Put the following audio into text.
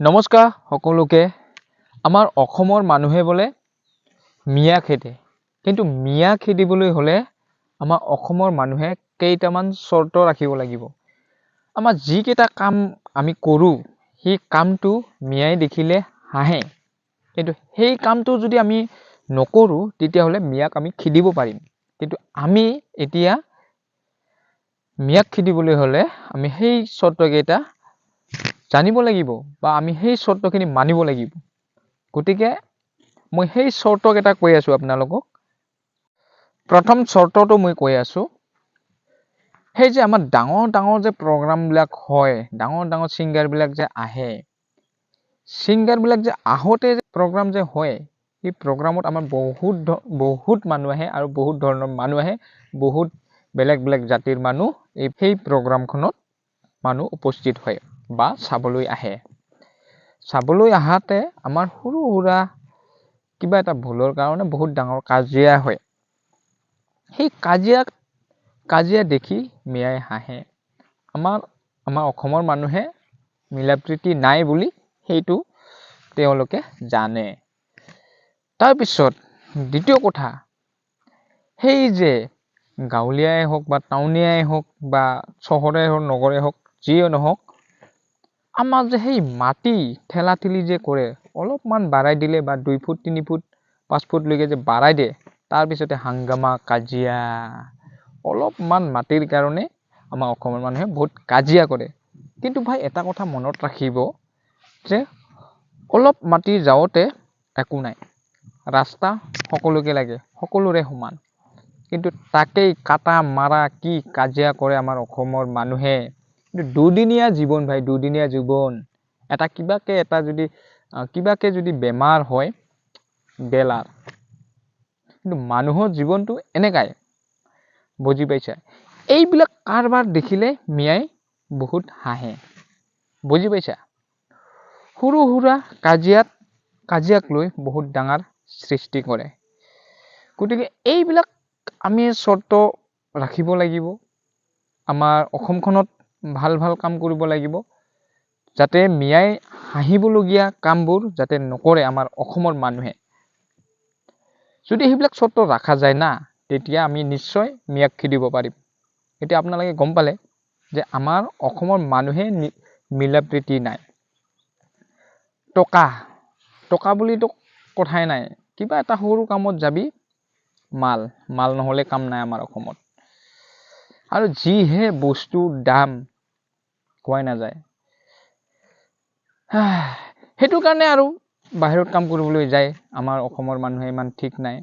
নমস্কাৰ সকলোকে। আমাৰ অসমৰ মানুহে বোলে মিয়া খেদে। কিন্তু মিয়া খেদিবলৈ হ'লে আমাৰ অসমৰ মানুহে কেইটামান চৰ্ত ৰাখিব লাগিব। আমাৰ যিকেইটা কাম আমি কৰোঁ সেই কামটো মিয়াই দেখিলে হাঁহে। কিন্তু সেই কামটো যদি আমি নকৰোঁ তেতিয়াহ'লে মিয়াক আমি খেদিব পাৰিম। কিন্তু আমি এতিয়া মিয়াক খেদিবলৈ হ'লে আমি সেই চৰ্তকেইটা জানিব লাগিব বা আমি সেই চৰ্তখিনি মানিব লাগিব। গতিকে মই সেই চৰ্তকেইটা কৈ আছোঁ আপোনালোকক। প্ৰথম চৰ্তটো মই কৈ আছোঁ। সেই যে আমাৰ ডাঙৰ ডাঙৰ যে প্ৰগ্ৰামবিলাক হয় ডাঙৰ ডাঙৰ ছিংগাৰবিলাক যে আহে ছিংগাৰবিলাক যে আহোঁতে যে প্ৰগ্ৰাম যে হয় সেই প্ৰগ্ৰামত আমাৰ বহুত বহুত মানুহ আহে আৰু বহুত ধৰণৰ মানুহ আহে বহুত বেলেগ বেলেগ জাতিৰ মানুহ এই সেই প্ৰগ্ৰামখনত মানুহ উপস্থিত হয়। বা চাবলৈ আহে। চাবলৈ আহাতে আমাৰ সৰু সুৰা কিবা এটা ভুলৰ কাৰণে বহুত ডাঙৰ কাজিয়া হয়। সেই কাজিয়াক কাজিয়া দেখি মিয়াই হাঁহে। আমাৰ আমাৰ অসমৰ মানুহে মিলা প্ৰীতি নাই বুলি সেইটো তেওঁলোকে জানে। তাৰপিছত দ্বিতীয় কথা সেই যে গাঁৱলীয়াই হওক বা টাউনীয়াই হওক বা চহৰে হওক নগৰে হওক যিয়ে নহওক আমাৰ যে সেই মাটি ঠেলা ঠেলি যে কৰে অলপমান বাঢ়াই দিলে বা দুই ফুট তিনি ফুট পাঁচ ফুটলৈকে যে বাঢ়াই দিয়ে তাৰপিছতে হাংগামা কাজিয়া অলপমান মাটিৰ কাৰণে আমাৰ অসমৰ মানুহে বহুত কাজিয়া কৰে। কিন্তু ভাই এটা কথা মনত ৰাখিব যে অলপ মাটি যাওঁতে একো নাই। ৰাস্তা সকলোকে লাগে সকলোৰে সমান। কিন্তু তাকেই কাটা মাৰা কি কাজিয়া কৰে আমাৰ অসমৰ মানুহে। দুদিনীয়া জীৱন ভাই দুদিনীয়া জীৱন। এটা কিবাকে এটা যদি কিবাকে যদি বেমাৰ হয় বেলাৰ। কিন্তু মানুহৰ জীৱনটো এনেকাই বুজি পাইছা? এইবিলাক কাৰবাৰ দেখিলে মিয়াই বহুত হাঁহে। বুজি পাইছা? সৰু সুৰা কাজিয়াত কাজিয়াক লৈ বহুত ডাঙৰ সৃষ্টি কৰে। গতিকে এইবিলাক আমি চৰ্ত ৰাখিব লাগিব। আমাৰ অসমখনত ভাল ভাল কাম কৰিব লাগিব যাতে মিয়াই হাঁহিবলগীয়া কামবোৰ যাতে নকৰে আমাৰ অসমৰ মানুহে। যদি সেইবিলাক চৰ্ত ৰখা যায় না তেতিয়া আমি নিশ্চয় মিয়াক খেদিব পাৰিম। এতিয়া আপোনালোকে গম পালে যে আমাৰ অসমৰ মানুহে মিলা প্ৰীতি নাই। টকা টকা বুলিতো কথাই নাই। কিবা এটা সৰু কামত যাবি মাল মাল নহ'লে কাম নাই আমাৰ অসমত। আৰু যিহে বস্তুৰ দাম কোৱাই নাযায়। সেইটো কাৰণে আৰু বাহিৰত কাম কৰিবলৈ যায়। আমাৰ অসমৰ মানুহে ইমান ঠিক নাই।